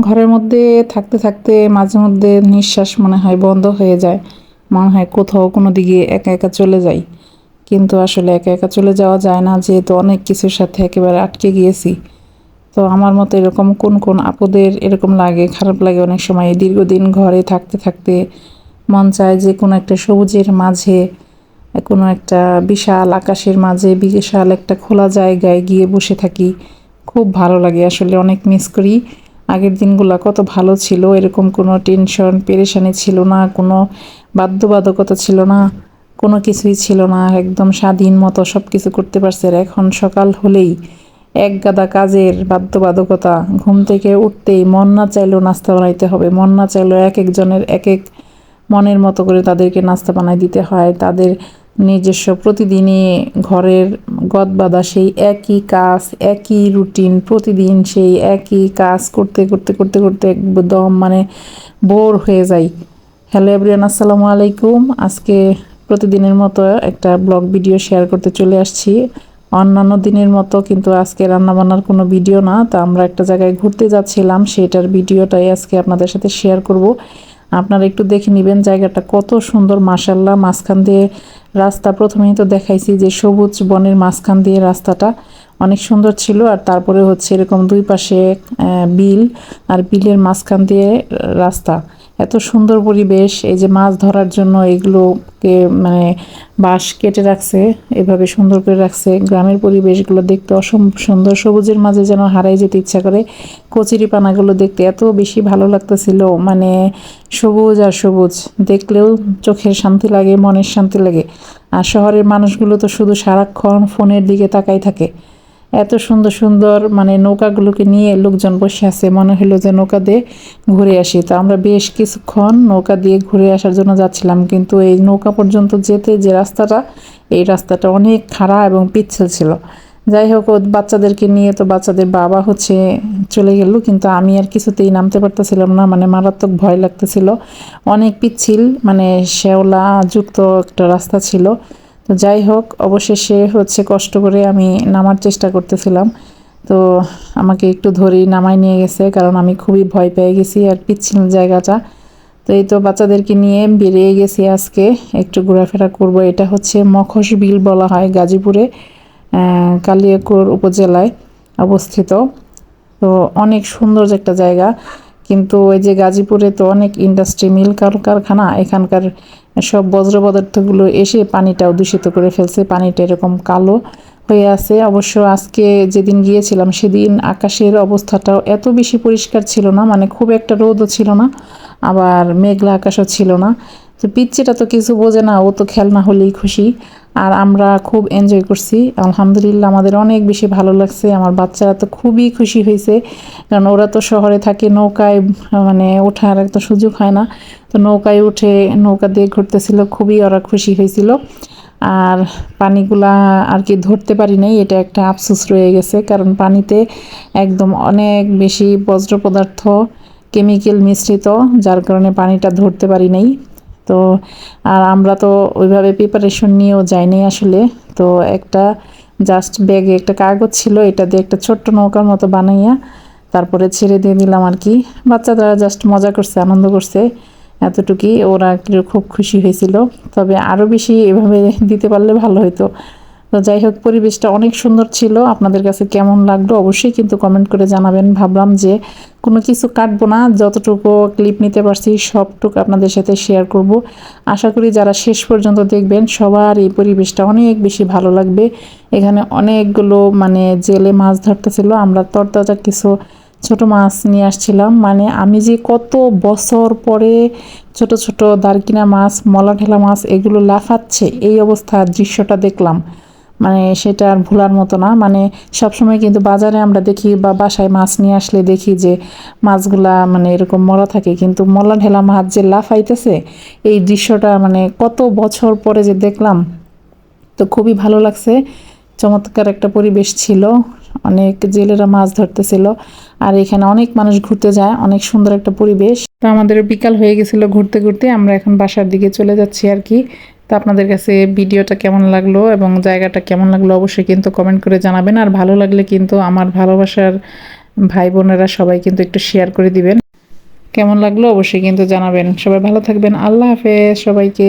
ঘরের মধ্যে থাকতে থাকতে মাঝে মধ্যে নিঃশ্বাস মনে হয় বন্ধ হয়ে যায়। মনে হয় কোথাও কোনো দিকে একা একা চলে যাই। কিন্তু আসলে একা একা চলে যাওয়া যায় না, যেহেতু অনেক কিছুর সাথে একেবারে আটকে গিয়েছি। তো আমার মতো এরকম কোন কোন আপদের এরকম লাগে, খারাপ লাগে অনেক সময়। দীর্ঘদিন ঘরে থাকতে থাকতে মন চায় যে কোনো একটা সবুজের মাঝে, কোনো একটা বিশাল আকাশের মাঝে, বিশাল একটা খোলা জায়গায় গিয়ে বসে থাকি। খুব ভালো লাগে আসলে, অনেক মিস করি। আগের দিনগুলো কত ভালো ছিল, এরকম কোনো টেনশন পেরেশানি ছিল না, কোনো বাধ্যবাধকতা ছিল না, কোনো কিছুই ছিল না, একদম স্বাধীন মতো সব কিছু করতে পারছে। এখন সকাল হলেই এক গাদা কাজের বাধ্যবাধকতা, ঘুম থেকে উঠতেই মন না চাইলেও নাস্তা বানাইতে হবে, মন না চাইলেও এক একজনের এক এক মনের মতো করে তাদেরকে নাস্তা বানাই দিতে হয়, তাদের নিজস্ব প্রতিদিনই ঘরের গদ বাঁধা সেই একই কাজ, একই রুটিন প্রতিদিন সেই একই কাজ করতে করতে করতে করতে একদম মানে বোর হয়ে যাই। হ্যালো এভরিয়ান আসসালামু আলাইকুম। আজকে প্রতিদিনের মতো একটা ব্লগ ভিডিও শেয়ার করতে চলে আসছি। অন্যান্য দিনের মতো কিন্তু আজকে রান্নাবান্নার কোনো ভিডিও না, তা আমরা একটা জায়গায় ঘুরতে যাচ্ছিলাম, সেটার ভিডিওটাই আজকে আপনাদের সাথে শেয়ার করব। আপনারা একটু দেখে নেবেন জায়গাটা কত সুন্দর মাসাল্লাহ মাঝখান দিয়ে রাস্তা প্রথমেই তো দেখাইছি যে সবুজ বনের মাঝখান দিয়ে রাস্তাটা অনেক সুন্দর ছিল। আর তারপরে হচ্ছে এরকম দুই পাশে বিল, আর বিলের মাঝখান দিয়ে রাস্তা। এত সুন্দর পরিবেশ, এই যে মাছ ধরার জন্য এগুলোকে মানে বাঁশ কেটে রাখছে, এভাবে সুন্দর করে রাখছে। গ্রামের পরিবেশগুলো দেখতে অসম সুন্দর, সবুজের মাঝে যেন হারাই যেতে ইচ্ছা করে। কচুরি পানাগুলো দেখতে এত বেশি ভালো লাগতেছিল মানে সবুজ আর সবুজ। দেখলেও চোখের শান্তি লাগে, মনের শান্তি লাগে। আর শহরের মানুষগুলো তো শুধু সারাক্ষণ ফোনের দিকে তাকাই থাকে। এত সুন্দর সুন্দর মানে নৌকাগুলোকে নিয়ে লোকজন বসে আছে, মনে হলো যে নৌকা দিয়ে ঘুরে আসি। তো আমরা বেশ কিছুক্ষণ নৌকা দিয়ে ঘুরে আসার জন্য যাচ্ছিলাম, কিন্তু এই নৌকা পর্যন্ত যেতে যে রাস্তাটা, এই রাস্তাটা অনেক খাড়া এবং পিচ্ছিল ছিল। যাই হোক বাচ্চাদেরকে নিয়ে তো বাচ্চাদের বাবা হচ্ছে চলে গেল, কিন্তু আমি আর কিছুতেই নামতে পারতেছিলাম না মানে মারাত্মক ভয় লাগতেছিল। অনেক পিচ্ছিল মানে শ্যাওলা যুক্ত একটা রাস্তা ছিল। তো যাই হোক, অবশেষে হচ্ছে কষ্ট করে আমি নামার চেষ্টা করতেছিলাম। তো আমাকে একটু ধরেই নামাই নিয়ে গেছে, কারণ আমি খুবই ভয় পেয়ে গেছি আর পিচ্ছিল জায়গাটা। তো এই তো বাচ্চাদেরকে নিয়ে বেরিয়ে গেছি আজকে, একটু ঘোরাফেরা করব। এটা হচ্ছে মখস বিল বলা হয় গাজীপুরে কালিয়াকুর উপজেলায় অবস্থিত। তো অনেক সুন্দর একটা জায়গা, কিন্তু ওই যে গাজীপুরে তো অনেক ইন্ডাস্ট্রি মিল কারখানা, এখানকার সব বজ্র পদার্থগুলো এসে পানিটাও দূষিত করে ফেলছে। পানিটা এরকম কালো হয়ে আছে। অবশ্য আজকে যেদিন গিয়েছিলাম, সেদিন আকাশের অবস্থাটাও এত বেশি পরিষ্কার ছিল না মানে খুব একটা রোদও ছিল না, আবার মেঘলা আকাশও ছিল না। তো পিচ্চিটা তো কিছু বোঝে না, ও তো খেলনা হলেই খুশি। আর আমরা খুব এনজয় করছি। আলহামদুলিল্লাহ আমাদের অনেক বেশি ভালো লাগছে। আমার বাচ্চারা তো খুবই খুশি হয়েছে। কারণ ওরা তো শহরে থাকে, নৌকায় মানে ওঠার একটা সুযোগ হয় না। তো নৌকায় উঠে নৌকা দিয়ে ঘুরতেছিল, খুবই ওরা খুশি হয়েছিল। আর পানিগুলা আর কি ধরতে পারি নাই, এটা একটা আফসোস রয়ে গেছে। কারণ পানিতে একদম অনেক বেশি বজ্র পদার্থ কেমিক্যাল মিশ্রিত, যার কারণে পানিটা ধরতে পারি নাই। তো, আর আমরা তো ওইভাবে প্রিপারেশন নিয়েও যাইনি আসলে। তো একটা জাস্ট ব্যাগে একটা কাগজ ছিল, এটা দিয়ে একটা ছোট্ট নৌকার মতো বানাইয়া তারপরে ছেড়ে দিয়ে দিলাম আর কি। বাচ্চারা জাস্ট মজা করছে, আনন্দ করছে। এতটুকুই ওরা খুব খুশি হয়েছিল। তবে আরও বেশি এভাবে দিতে পারলে ভালো হতো তো যাই হোক, পরিবেশটা অনেক সুন্দর ছিল। আপনাদের কাছে কেমন লাগল অবশ্যই কিন্তু কমেন্ট করে জানাবেন। ভাবলাম যে কোনো কিছু কাটবো না, যতটুকু ক্লিপ নিতে পারছি সবটুকু আপনাদের সাথে শেয়ার করব। আশা করি যারা শেষ পর্যন্ত দেখবেন, সবার এই পরিবেশটা অনেক বেশি ভালো লাগবে। এখানে অনেকগুলো মানে জেলে মাছ ধরতেছিল, আমরা তরতাজা কিছু ছোট মাছ নিয়ে আসছিলাম। মানে আমি যে কত বছর পরে ছোট ছোট দারকিনা মাছ, মলা ঠেলা মাছ, এগুলো লাফাচ্ছে, এই অবস্থার দৃশ্যটা দেখলাম। মানে সেটা আর ভোলার মতো না। মানে সবসময় কিন্তু বাজারে আমরা দেখি বা বাসায় মাছ নিয়ে আসলে দেখি যে মাছগুলা মানে এরকম মরা থাকে। কিন্তু মলা ঢেলা মাছ যে লাফাইতেছে, এই দৃশ্যটা মানে কত বছর পরে যে দেখলাম, তো খুবই ভালো লাগছে। চমৎকার একটা পরিবেশ ছিল, অনেক জেলেরা মাছ ধরতেছিল, আর এখানে অনেক মানুষ ঘুরতে যায়, অনেক সুন্দর একটা পরিবেশ। তো আমাদের বিকাল হয়ে গেছিল ঘুরতে ঘুরতে, আমরা এখন বাসার দিকে চলে যাচ্ছি আর কি। তো আপনাদের কাছে ভিডিওটা কেমন লাগল এবং জায়গাটা কেমন লাগল অবশ্যই কিন্তু কমেন্ট করে জানাবেন। আর ভালো লাগলে কিন্তু আমার ভালোবাসার ভাই বোনেরা সবাই কিন্তু একটু শেয়ার করে দিবেন। কেমন লাগল অবশ্যই কিন্তু জানাবেন। সবাই ভালো থাকবেন। আল্লাহ হাফেজ সবাইকে।